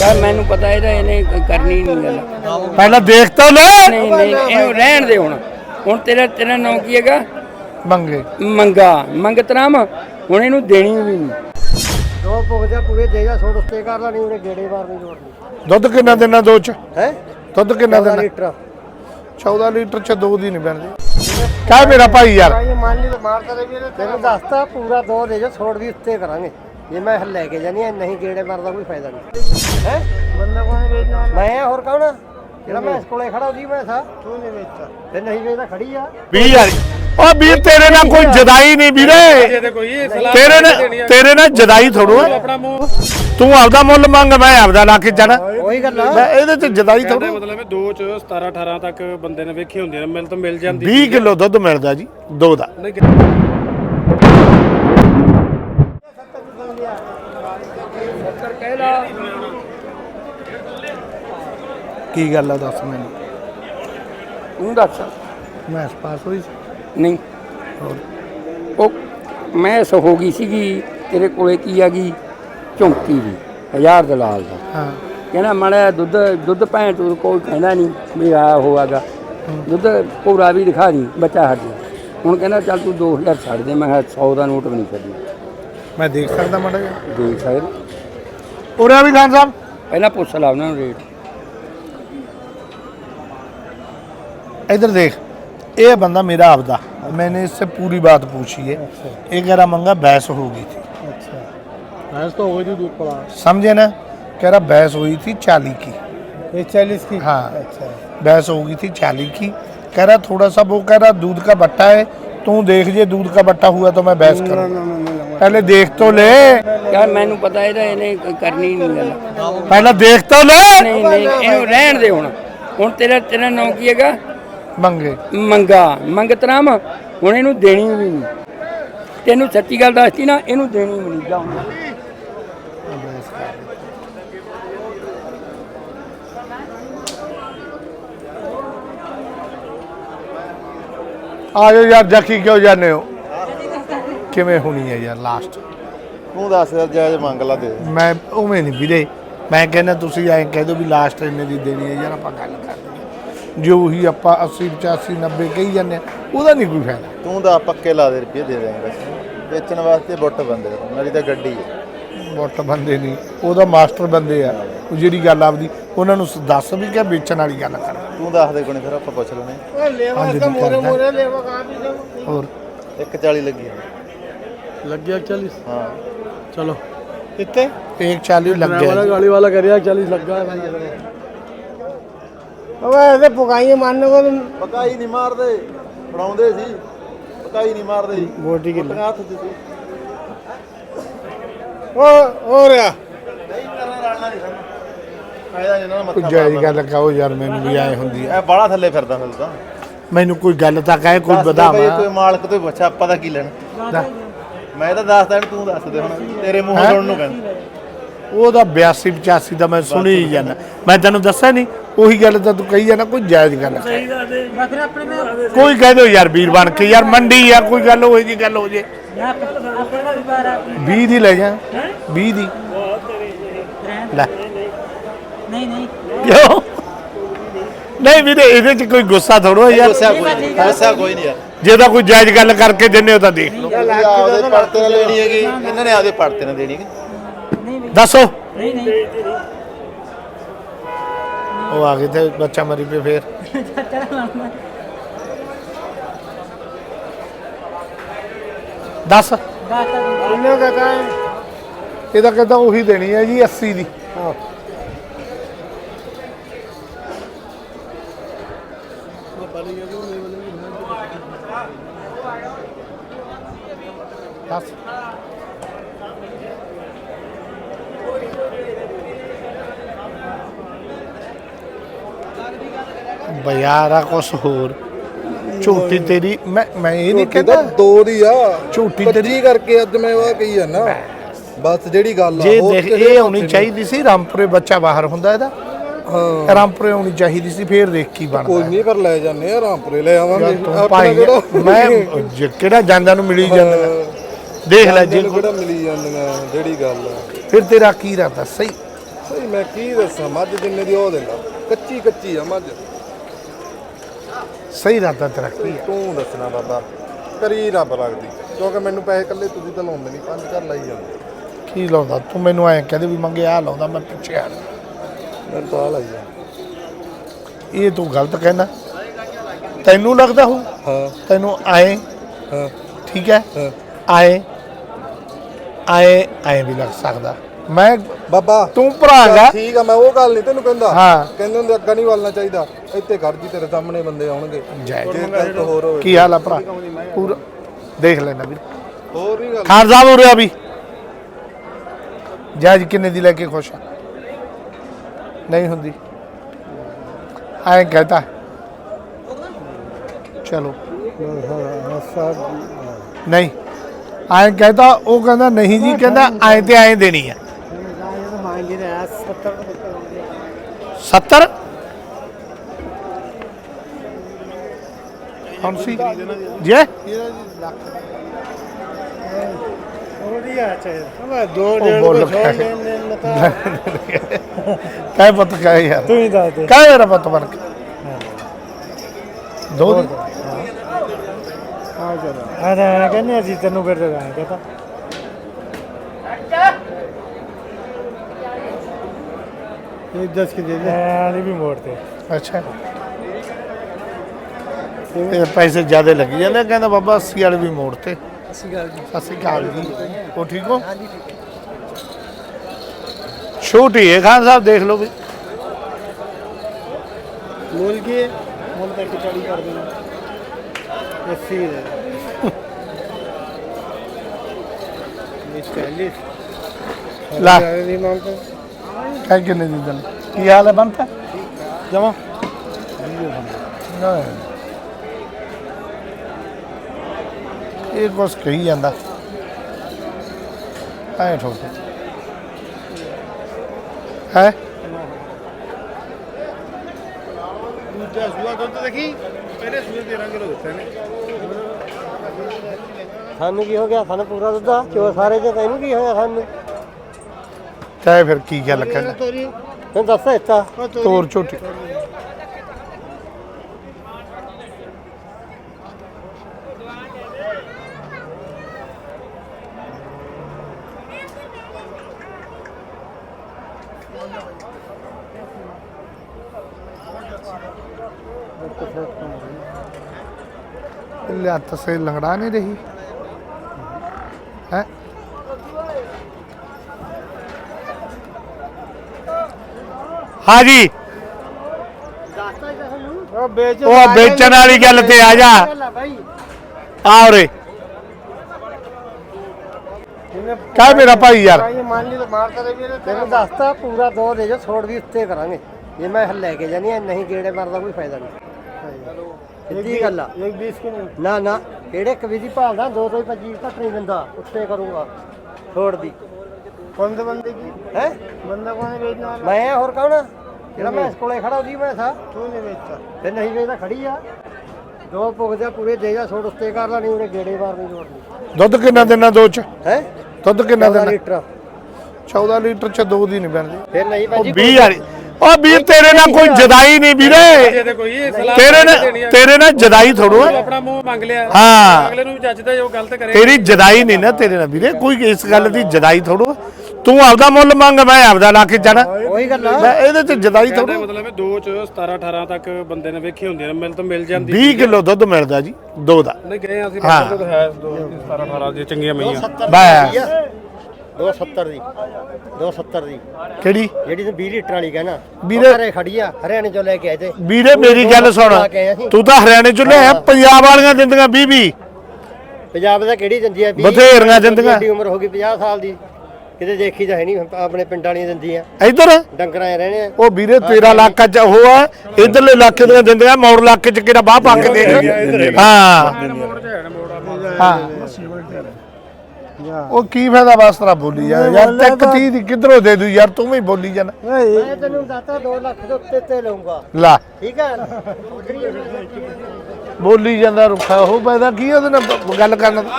ਯਾਰ ਮੈਨੂੰ ਪਤਾ ਇਹਦਾ ਇਹਨੇ ਕਰਨੀ ਨਹੀਂ ਗੱਲ। ਪਹਿਲਾਂ ਦੇਖ ਤਾਂ ਲੈ। ਨਹੀਂ ਨਹੀਂ ਇਹਨੂੰ ਰਹਿਣ ਦੇ ਹੁਣ। ਹੁਣ ਤੇਰਾ ਤੇਰਾ ਨਾਮ ਕੀ ਹੈਗਾ? ਮੰਗੇ। ਮੰਗਾ। ਮੰਗਤਰਾਮ ਹੁਣ ਇਹਨੂੰ ਦੇਣੀ ਵੀ ਨਹੀਂ ਦੋ ਪੁੱਗਦੇ ਪੂਰੇ ਦੇ ਜਾ ਛੋੜ ਉੱਤੇ ਕਰ ਲਾ ਨਹੀਂ ਉਹਨੇ ਗੇੜੇ ਮਾਰ ਨਹੀਂ ਜੋੜਨੀ ਦੁੱਧ ਕਿੰਨਾ ਦੇਣਾ ਦੋ ਚ? ਹੈ? ਦੁੱਧ ਕਿੰਨਾ ਦੇਣਾ? ਲੀਟਰ। 14 ਲੀਟਰ ਚ ਦੋ ਦੀ ਨਹੀਂ ਬਣਦੀ। ਕਹਿ ਮੇਰਾ ਭਾਈ ਯਾਰ। ਮੰਨ ਲਈ ਮਾਰ ਕਰੇ ਵੀ ਤੈਨੂੰ ਦੱਸਤਾ ਪੂਰਾ ਦੋ ਦੇ ਜਾ ਛੋੜ ਵੀ ਉੱਤੇ ਕਰਾਂਗੇ। ਜੇ ਮੈਂ ਲੈ ਕੇ ਜਾਨੀ ਆ ਨਹੀਂ ਗੇੜੇ ਮਾਰਦਾ ਕੋਈ ਫਾਇਦਾ ਨਹੀਂ। ਹੈ? ਬੰਦਾ ਕੋਣ ਵੇਚਣਾ ਮੈਂ ਆ, ਹੋਰ ਕੌਣ? ਜਿਹੜਾ ਮੈਂ ਇਸ ਕੋਲੇ ਖੜਾ ਉਹਦੀ ਮੈਂ ਥਾ ਤੂੰ ਨਹੀਂ ਵੇਚਦਾ। ਤੇ ਨਹੀਂ ਵੇਚਦਾ ਖੜੀ ਆ। 20000 ਓ ਵੀਰ ਤੇਰੇ ਨਾਲ ਕੋਈ ਜਦਾਈ ਨਹੀਂ ਵੀਰੇ। ਤੇਰੇ ਨਾਲ ਤੇਰੇ ਨਾਲ ਜਦਾਈ ਥੋੜੋ ਤੂੰ ਆਪਦਾ ਮੁੱਲ ਮੰਗ ਮੈਂ ਆਪਦਾ ਲਾ ਕੇ ਜਾਣਾ। ਉਹੀ ਗੱਲ ਮੈਂ ਇਹਦੇ ਚ ਜਦਾਈ ਥੋੜੋ ਮਤਲਬ ਇਹ ਦੋ ਚ 17 18 ਤੱਕ ਬੰਦੇ ਨੇ ਵੇਖੀ ਹੁੰਦੀ ਨੇ ਮਿਲ ਤਾਂ ਮਿਲ ਜਾਂਦੀ 20 ਕਿਲੋ ਦੁੱਧ ਮਿਲਦਾ ਜੀ ਦੋ ਦਾ ਨਹੀਂ ਸੱਤਰ ਕਹਿ ਲਾ ਕੀ ਗੱਲ ਆ ਦੱਸ ਮੈਨੂੰ। ਤੂੰ ਦੱਸ। ਮੈਂ ਪਾਸ ਹੋਈ ਸੀ। ਨਹੀਂ। ਉਹ ਮੈਂ ਸ ਹੋ ਗਈ ਸੀਗੀ ਤੇਰੇ ਕੋਲੇ ਕੀ ਆ ਗਈ? ਝੁੰਕੀ ਦੀ ਹਜ਼ਾਰ ਦਲਾਲ ਦਾ। ਹਾਂ। ਕਹਿੰਦਾ ਮੜਾ ਦੁੱਧ ਦੁੱਧ ਭੈਣ ਤੂੰ ਕੋਈ ਕਹਿੰਦਾ ਨਹੀਂ ਵੀ ਆ ਹੋਆਗਾ ਦੁੱਧ ਪੂਰਾ ਵੀ ਦਿਖਾ ਦੀ ਬੱਚਾ ਹਟ ਗਿਆ ਹੁਣ ਕਹਿੰਦਾ ਚੱਲ ਤੂੰ 2000 ਛੱਡ ਦੇ ਮੈਂ ਕਿਹਾ 100 ਦਾ ਨੋਟ ਵੀ ਨਹੀਂ ਛੱਡਣਾ। ਮੈਂ ਦੇਖ ਸਕਦਾ ਮਾੜਾ ਜਿਹਾ। ਦੇਖ ਸਕਦੇ। ਉਰੇ ਆ ਵੀ ਖਾਨ ਸਾਹਿਬ। ਪਹਿਲਾਂ ਪੁੱਛ ਲਾ ਉਹਨਾਂ ਨੂੰ ਰੇਟ इधर देख ये बंदा मेरा आपदा मैंने इससे पूरी बात पूछी है ये कह रहा मंगा बहस हो गई थी ਅੱਛਾ भैंस तो हो गई थी दूध पड़ा समझे ना कह रहा बहस हुई थी चाली की ये चालीस की हाँ अच्छा बहस हो गई थी चाली की कह रहा थोड़ा सा वो कह रहा दूध का बट्टा है तू देख जे दूध का बट्टा हुआ तो मैं बहस करूँ पहले देख तो ले ਯਾਰ ਮੈਨੂੰ ਪਤਾ ਇਹਦਾ ਇਹਨੇ ਕਰਨੀ ਨਹੀਂ ਗੱਲ पहले देख तो ले ਨਹੀਂ ਨਹੀਂ ਇਹਨੂੰ ਰਹਿਣ ਦੇ ਹੁਣ ਹੁਣ ਤੇਰਾ ਤੇਰਾ ਨਾਮ ਕੀ ਹੈਗਾ मंगे ਮੰਗਾ। ਮੰਗਤਰਾਮ ਹੁਣ ਇਹਨੂੰ ਦੇਣੀ ਵੀ ਨਹੀਂ। ਤੈਨੂੰ ਸੱਚੀ ਗੱਲ ਦੱਸਤੀ ਨਾ ਇਹਨੂੰ ਦੇਣੀ ਵੀ ਨਹੀਂ। ਜਾ ਆ ਜਾਓ ਯਾਰ ਜੱਕੀ ਕਿਉਂ ਜਾਂਦੇ ਹੋ? ਕਿਵੇਂ ਹੋਣੀ ਹੈ ਯਾਰ ਲਾਸਟ ਤੂੰ ਦੱਸ ਯਾਰ ਜਾਇਜ਼ ਮੰਗ ਲਾ ਦੇ। ਮੈਂ ਉਵੇਂ ਨਹੀਂ ਵੀਰੇ। ਮੈਂ ਕਹਿੰਦਾ ਤੁਸੀਂ ਐਂ ਕਹਿ ਦਿਓ ਵੀ ਲਾਸਟ ਇੰਨੇ ਦੀ ਦੇਣੀ ਹੈ ਯਾਰ ਆਪਾਂ ਗੱਲ ਕਰ ਲਈਏ ਜੋ ਹੀ ਆਪਾਂ 80 85 90 ਕਹੀ ਜਾਂਦੇ ਆ ਉਹਦਾ ਨਹੀਂ ਕੋਈ ਫਾਇਦਾ ਤੂੰ ਤਾਂ ਪੱਕੇ ਲਾ ਦੇ ਰੁਪਏ ਦੇ ਦੇਂਗੇ ਬਸ ਵੇਚਣ ਵਾਸਤੇ ਬੁੱਟ ਬੰਦੇ ਆ, ਮੇਰੀ ਤਾਂ ਗੱਡੀ ਹੈ ਮੋਟ ਬੰਦੇ ਨਹੀਂ ਉਹਦਾ ਮਾਸਟਰ ਬੰਦੇ ਆ ਉਹ ਜਿਹੜੀ ਗੱਲ ਆਪਦੀ ਉਹਨਾਂ ਨੂੰ ਸ- ਦੱਸ ਵੀ ਕਿ ਵੇਚਣ ਵਾਲੀ ਗੱਲ ਕਰ ਤੂੰ ਦੱਸ ਦੇ ਕੋਣੀ ਫਿਰ ਆਪਾਂ ਪੁੱਛ ਲੈਣੇ लेवा ਹਾਂਜੀ, तो मोरे करना। मोरे लेवा कहाँ भी लेवा ਹੋਰ 140 ਲੱਗੀ ਹੈ ਲੱਗ ਗਿਆ 40 ਹਾਂ ਚਲੋ कितने 140 ਲੱਗ ਗਿਆ ਜੀ। ਗਾਲੀ ਵਾਲਾ ਕਰਿਆ 40 ਲੱਗਾ अब ਉਹ ਇਹਦੇ ਪੁਗਾਈਏ ਮੰਨ ਕੋਲ ਪਕਾਈ ਨਹੀਂ ਮਾਰਦੇ। ਬਣਾਉਂਦੇ ਸੀ। ਪਕਾਈ ਨਹੀਂ ਮਾਰਦੇ। ਸੀ ਬੋਟੀ ਕਿੱਲੇ। ਪੱਕਾ ਹੱਥ ਹੋ ਰਿਹਾ ਨਹੀਂ ਕਰਨਾ ਰਲਣਾ ਨਹੀਂ ਸਾਨੂੰ। ਫਾਇਦਾ ਇਹਨਾਂ ਦਾ ਮੱਥਾ ਜਾਈ ਗੱਲ ਕਹੋ ਯਾਰ ਮੈਨੂੰ ਵੀ ਐ ਹੁੰਦੀ ਐ। ਇਹ ਥੱਲੇ ਫਿਰਦਾ ਫਿਰ ਮੈਨੂੰ ਕੋਈ ਗੱਲ ਤਾਂ ਕਹੇ ਕੋਈ ਬਦਾਵਾ ਕੋਈ ਮਾਲਕ ਤੋਂ ਪੁੱਛ ਆਪਾਂ ਦਾ ਕੀ ਲੈਣਾ? ਮੈਂ ਤਾਂ ਦੱਸਦਾ ਤੂੰ ਦੱਸ ਦੇ ਹੁਣ। ਤੇਰੇ ਮੂੰਹੋਂ ਸੁਣਨ ਨੂੰ ਕਹਿੰਦਾ। ਉਹਦਾ 82 85 ਦਾ ਮੈਂ ਸੁਣੀ ਜਾਂਦਾ। ਮੈਂ ਤੈਨੂੰ ਦੱਸਿਆ ਨਹੀਂ ਉਹੀ ਗੱਲ ਤਾਂ ਤੂੰ ਕਹੀ ਜਾਂਦਾ ਕੋਈ ਜਾਇਜ਼ ਗੱਲ ਕਰ। ਕੋਈ ਕਹਿ ਦਿਓ ਯਾਰ ਵੀਰ ਬਣ ਕੇ ਯਾਰ ਮੰਡੀ ਆ ਕੋਈ ਗੱਲ ਹੋਏ ਜੀ ਗੱਲ ਹੋ ਜੇ। 20 ਦੀ ਲੈ ਜਾ। 20 ਦੀ। ਲੈ। ਨਹੀਂ ਨਹੀਂ। ਕਿਉਂ? ਨਹੀਂ ਵੀਰੇ ਇਹਦੇ ਚ ਕੋਈ ਗੁੱਸਾ ਥੋੜੋ ਯਾਰ। ਦੱਸਿਆ ਕੋਈ ਨਹੀਂ ਦੱਸਿਆ ਕੋਈ ਨਹੀਂ ਯਾਰ ਜੇ ਤਾਂ ਕੋਈ ਜਾਇਜ਼ ਗੱਲ ਕਰਕੇ ਦਿੰਦੇ ਹੋ ਤਾਂ ਦੇਖ। ਲਓ ਆਪਦੇ ਪੜਤੇ ਨਾਲ ਲੈਣੀ ਹੈਗੀ। ਇਹਨਾਂ ਨੇ ਆਪਦੇ ਪੜਤੇ ਨਾਲ ਦੇਣੀ ਹੈਗੀ। ਦੱਸੋ। ਨਹੀਂ ਨਹੀਂ। ਉਹ ਆ ਗਏ ਤੇ ਬੱਚਾ ਮਰੀ ਪਏ ਫੇਰ। ਚਾਚਾ ਦਾ ਦੱਸ ਇਹਨੇ ਕਹਤਾ ਇਹਦਾ ਕਹਿੰਦਾ ਉਹੀ ਦੇਣੀ ਹੈ ਜੀ 80 ਦੀ। ਹਾਂ। ਬਿਆਰਾ ਕੁਛ ਹੋਰ। ਝੂਠੀ ਤੇਰੀ ਮੈਂ ਮੈਂ ਇਹ ਨਹੀਂ ਕਹਿੰਦਾ। ਦੋ ਦੀ ਆ। ਝੂਠੀ ਤੇਰੀ 25 ਕਰਕੇ ਅੱਜ ਮੈਂ ਉਹ ਕਹੀ ਜਾਂਦਾ ਬਸ ਜਿਹੜੀ ਗੱਲ ਆ ਜੇ ਦੇਖ ਇਹ ਨਹੀਂ। ਚਾਹੀਦੀ ਸੀ ਰਾਮਪੁਰੇ ਬੱਚਾ ਬਾਹਰ ਹੁੰਦਾ ਇਹਦਾ। ਹਾਂ। ਰਾਮਪੁਰੇ ਆਉਣੀ ਚਾਹੀਦੀ ਸੀ ਫੇਰ ਦੇਖ ਕੀ ਕੋਈ ਬਣਦਾ ਨਹੀਂ ਪਰ ਲੈ ਜਾਂਦੇ ਆ ਰਾਮਪੁਰੇ ਲੈ ਆਵਾਂਗੇ। ਭਾਈ ਮੈਂ ਕਿਹੜਾ ਜਾਂਦਾ ਨੂੰ ਮਿਲੀ ਜਾਂਦਾ। ਦੇਖ ਲੈ ਜੇ ਕਿਹੜਾ ਮਿਲੀ ਜਾਂਦੀਆਂ ਜਿਹੜੀ ਗੱਲ ਆ। ਫਿਰ ਤੇਰਾ ਕੀ ਇਰਾਦਾ? ਸਹੀ। ਸਹੀ ਮੈਂ ਕੀ ਦੱਸਾਂ ਮੱਝ ਜਿੰਨੇ ਦੀ ਉਹ ਦਿੰਦਾ ਕੱਚੀ ਕੱਚੀ ਆ ਮੱਝ। ਸਹੀ ਰਹਤਾ ਤੇਰਾ ਕੀ ਹੈ ਤੂੰ ਦੱਸਣਾ ਬਾਬਾ ਕਰੀ ਰੱਬ ਲੱਗਦੀ ਕਿਉਂਕਿ ਮੈਨੂੰ ਪੈਸੇ ਇਕੱਲੇ ਤੁਸੀਂ ਤਾਂ ਲਾਉਂਦੇ ਨਹੀਂ ਪੰਜ ਘਰ ਲਾਈ ਜਾਂਦੇ। ਕੀ ਲਾਉਂਦਾ? ਤੂੰ ਮੈਨੂੰ ਐਂ ਕਹਦੇ ਵੀ ਮੰਗੇ ਆ ਲਾਉਂਦਾ ਮੈਂ ਪਿੱਛੇ ਆ ਮੈਨੂੰ ਤਾਂ ਆਹ ਲਾਈ ਜਾਂਦੇ ਇਹ ਤੂੰ ਗਲਤ ਕਹਿਣਾ ਤੈਨੂੰ ਲੱਗਦਾ ਹੋ ਹਾਂ। ਤੈਨੂੰ ਆਏ? ਹਾਂ। ਠੀਕ ਹੈ? ਹਾਂ। ਆਏ? ਆਏ ਆਏ ਵੀ ਲੱਗ ਸਕਦਾ। ਮੈਂ ਬਾਬਾ ਤੂੰ ਭਰਾ ਹੈਗਾ। ਠੀਕ ਆ ਮੈਂ ਉਹ ਗੱਲ ਨਹੀਂ ਤੈਨੂੰ ਕਹਿੰਦਾ। ਹਾਂ। ਕਹਿੰਦੇ ਹੁੰਦੇ ਅੱਗਾ ਨਹੀਂ ਵਾਲਣਾ ਚਾਹੀਦਾ। ਇੱਥੇ ਖੜ ਜੀ ਤੇਰੇ ਸਾਹਮਣੇ ਬੰਦੇ ਆਉਣਗੇ। ਜੈ ਜੇ ਹੋਰ ਹੋਵੇ। ਕੀ ਹਾਲ ਆ ਭਰਾ? ਪੂਰਾ ਦੇਖ ਲੈਣਾ ਵੀ ਹੋਰ ਨਹੀਂ ਗੱਲ। ਖਾਨ ਸਾਹਿਬ ਹੋ ਰਿਹਾ ਵੀ ਜੱਜ ਕਿੰਨੇ ਦੀ ਲੈ ਕੇ ਖੁਸ਼ ਆ? ਨਹੀਂ ਹੁੰਦੀ। ਐਂ ਕਹਤਾ। ਚਲੋ। ਨਹੀਂ। ਐਂ ਕਹਤਾ ਉਹ ਕਹਿੰਦਾ ਨਹੀਂ ਜੀ ਕਹਿੰਦਾ ਐਂ ਤੇ ਐਂ ਦੇਣੀ ਆ। 70 ਕੌਣ ਸੀ। ਜੇ ਕਾਹ ਪਤ ਕਾਹ ਯਾਰ। ਤੂੰ ਹੀ ਦੱਸ ਦੇ। ਕਾਹ ਮੇਰਾ ਪਤ ਬਣ ਕੇ। ਦੋ ਦੀ? ਆ ਤਾਂ ਕਹਿੰਦੇ ਅਸੀਂ ਤੈਨੂੰ ਫਿਰ ਦੇ ਦਾਂਗੇ ਕਹਤਾ ਇਹ 10 ਕੇ ਦੇ ਦੇ। ਆਲੀ ਵੀ ਮੋੜ ਤੇ। ਅੱਛਾ। ਇਹ ਪੈਸੇ ਜ਼ਿਆਦਾ ਲੱਗ ਜਾਂਦੇ ਕਹਿੰਦਾ ਬਾਬਾ 80 ਵਾਲੇ ਵੀ ਮੋੜ ਤੇ। ਅਸੀਂ ਗੱਲ ਜੀ। ਸਤਿ ਸ਼੍ਰੀ ਅਕਾਲ ਜੀ ਉਹ ਠੀਕ। ਹੋ ਛੋਟੀ ਹੈ ਖਾਨ ਸਾਹਿਬ ਦੇਖ ਲਓ ਵੀ। ਮੁੱਲ ਕੀ ਹੈ ਮੁੱਲ ਤਾਂ 40 ਕਰ ਦੇਣਾ। 80 ਦੇ ਇਹ 40 ਲਾ ਦੀ ਮੰਗ ਤਾਂ ਕਹਿ ਕਿੰਨੇ ਦੀ ਦਿਨ। ਕੀ ਹਾਲ ਹੈ ਬੰਤਾ? ਜਮਾ? ਇਹ ਕੁਛ ਕਹੀ ਜਾਂਦਾ। ਐ ਠੋਕ। ਹੈ? ਦੂਜਾ ਸੂਆ ਦੁੱਧ ਦੇਖੀ ਪਹਿਲੇ ਸੂਏ 13 ਕਿਲੋ ਦਿੱਤੇ ਨੇ ਸਾਨੂੰ ਕੀ ਹੋ ਗਿਆ? ਸਾਨੂੰ ਪੂਰਾ ਦੁੱਧ ਆ ਚੋ ਸਾਰੇ ਜੇ ਤੈਨੂੰ ਕੀ ਹੋਇਆ ਸਾਨੂੰ? ਚਾਹੇ ਫਿਰ ਕੀ ਗੱਲ ਕਹਿਣਾ ਤੈਨੂੰ ਦੱਸ ਦਿੱਤਾ ਤੋਰ। ਝੋਟੀ। ਲੱਤ ਸੇ ਲੰਗੜਾ ਨਹੀਂ ਰਹੀ। ਹੈ ਹਾਂ ਜੀ ਉਹ ਵੇਚ ਉਹ ਵੇਚਣ ਵਾਲੀ ਗੱਲ ਤੇ ਆ ਜਾ। ਆ ਉਰੇ। ਕਾ ਮੇਰਾ ਭਾਈ ਯਾਰ। ਭਾਈ ਮੰਨ ਲਈ ਤਾਂ ਮਾਰਦਾ ਰਹੇ ਵੀਰੇ ਤੈਨੂੰ ਦੱਸਤਾ ਪੂਰਾ ਦੋ ਦੇ ਜੋ ਛੋੜ ਵੀ ਉੱਤੇ ਕਰਾਂਗੇ। ਜੇ ਮੈਂ ਲੈ ਕੇ ਜਾਨੀ ਆ ਨਹੀਂ ਗੇੜੇ ਮਾਰਦਾ ਕੋਈ ਫਾਇਦਾ ਨਹੀਂ। ਸਿੱਧੀ ਗੱਲ ਆ। ਇੱਕ 20 ਕਿ ਨਾ ਨਾ ਕਿਹੜੇ ਕਵੀ ਦੀ ਭਾਲਦਾ ਦੋ ਤੋਂ ਹੀ 25 ਘੱਟ ਨਹੀਂ ਦਿੰਦਾ ਉੱਤੇ ਕਰੂੰਗਾ ਛੋੜ ਦੀ। ਕੌਣ ਦੇ ਬੰਦੇ ਕੀ? ਹੈ? ਬੰਦਾ ਕੋਣ ਵੇਚਣਾ ਮੈਂ ਹੋਰ ਕੌਣ ਆ? ਜਿਹੜਾ ਮੈਂ ਇਸ ਕੋਲੇ ਖੜਾ ਉਹਦੀ ਮੈਂ ਥਾ। ਤੂੰ ਨਹੀਂ ਵੇਚਦਾ ਤੇ ਨਹੀਂ ਵੇਚਦਾ ਖੜੀ ਆ। ਦੋ ਪੁੱਗਦੇ ਪੂਰੇ ਦੇ ਜਾ ਛੋੜ ਉੱਤੇ ਕਰ ਲਾ ਨਹੀਂ ਉਹਨੇ ਗੇੜੇ ਮਾਰਨੀ ਲੋੜ ਨਹੀਂ ਦੁੱਧ ਕਿੰਨਾ ਦੇਣਾ ਦੋ ਚ? ਹੈ? ਦੁੱਧ ਕਿੰਨਾ 14 ਦੇਣਾ? ਲੀਟਰ। 14 ਲੀਟਰ ਚ ਦੋ ਦੀ ਨਹੀਂ ਬਣਦੀ। ਫਿਰ ਨਹੀਂ ਉਹ ਭਾਜੀ 20 ਵਾਲੀ। ਉਹ ਵੀਰ ਤੇਰੇ ਨਾਲ ਕੋਈ ਜਦਾਈ ਨਹੀਂ ਵੀਰੇ। ਤੇਰੇ ਨਾਲ ਤੇਰੇ ਨਾਲ ਜਦਾਈ ਥੋੜੋ ਹੈ ਆਪਣਾ ਮੂੰਹ ਮੰਗ ਲਿਆ। ਹਾਂ। ਅਗਲੇ ਨੂੰ ਵੀ ਜੱਜਦਾ ਜੋ ਗਲਤ ਕਰੇ। ਤੇਰੀ ਜਦਾਈ ਨਹੀਂ ਨਾ ਤੇਰੇ ਨਾਲ ਵੀਰੇ। ਕੋਈ ਇਸ ਗੱਲ ਦੀ ਜਦਾਈ ਥੋੜੋ ਤੂੰ ਆਪਦਾ ਮੁੱਲ ਮੰਗ ਮੈਂ ਆਪਦਾ ਲਾ ਕੇ ਜਾਣਾ ਉਹੀ ਗੱਲ ਆ। ਮੈਂ ਇਹਦੇ ਚ ਜਦਾਈ ਥੋੜੋ ਮਤਲਬ ਇਹ ਦੋ ਚ 17 18 ਤੱਕ ਬੰਦੇ ਨੇ ਵੇਖੀ ਹੁੰਦੀ ਨੇ ਮਿਲ ਤਾਂ ਮਿਲ ਜਾਂਦੀ 20 ਕਿਲੋ ਦੁੱਧ ਮਿਲਦਾ ਜੀ ਦੋ ਦਾ। ਨਹੀਂ ਗਏ ਅਸੀਂ ਹਾਂ। ਤਾਂ ਹੈ ਦੋ 17 18 ਦੀ ਚੰਗੀਆਂ ਮਈਆਂ ਬਸ। 270 ਦੀ 270 ਦੀ। ਕਿਹੜੀ? ਜਿਹੜੀ ਤੂੰ 20 ਲੀਟਰ ਵਾਲੀ ਕਹਿਣਾ ਵੀਰੇ- ਘਰੇ ਖੜੀ ਆ ਹਰਿਆਣੇ ਚੋਂ ਲੈ ਕੇ ਆਏ ਤੇ। ਵੀਰੇ ਮੇਰੀ ਗੱਲ ਸੁਣ। ਤੂੰ ਤਾਂ ਹਰਿਆਣੇ ਚ ਲਿਆ ਪੰਜਾਬ ਵਾਲੀਆਂ ਦਿੰਦੀਆਂ 20 20 ਪੰਜਾਬ ਦਾ ਕਿਹੜੀ ਦਿੰਦੀ ਆ? 20 ਬਥੇਰੀਆਂ ਦਿੰਦੀਆਂ। ਦੀ ਉਮਰ ਹੋ ਗਈ? 50 ਸਾਲ ਦੀ। ਕਿਤੇ ਦੇਖੀ ਤਾਂ ਹੈ ਨਹੀਂ ਆਪਣੇ ਪਿੰਡਾਂ ਵਾਲੀਆਂ ਦਿੰਦੀਆਂ। ਇੱਧਰ? ਡੰਗਰਾਂ 'ਚ ਰਹਿਣੇ ਆ। ਉਹ ਵੀਰੇ ਤੇਰਾ ਇਲਾਕਾ ਚ ਉਹ ਆ ਇਧਰਲੇ ਇਲਾਕੇ ਦੀਆਂ ਦਿੰਦੀਆਂ ਮੌੜ ਇਲਾਕੇ ਚ ਕਿਹੜਾ ਬਾਹ ਪਾ ਕੇ ਦੇ ਹਾਂ। ਹਾਂ। ਉਹ ਕੀ ਫਾਇਦਾ ਬਸ ਤੇਰਾ ਬੋਲੀ ਜਾ ਯਾਰ ਟੱਕ 30 ਦੀ ਕਿਧਰੋਂ ਦੇ ਦੂ ਯਾਰ ਤੂੰ ਵੀ ਬੋਲੀ ਜਾਣਾ। ਮੈਂ ਤੈਨੂੰ ਦੱਸਤਾ 2 ਲੱਖ ਦੇ ਉੱਤੇ ਤੇ ਲਊਂਗਾ। ਲਾ। ਠੀਕ ਹੈ? ਬੋਲੀ ਜਾਂਦਾ ਰੁੱਖਾ। ਉਹ ਪੈਦਾ ਕੀ ਉਹਦੇ ਨਾਲ ਗੱਲ ਕਰਨ ਦਾ?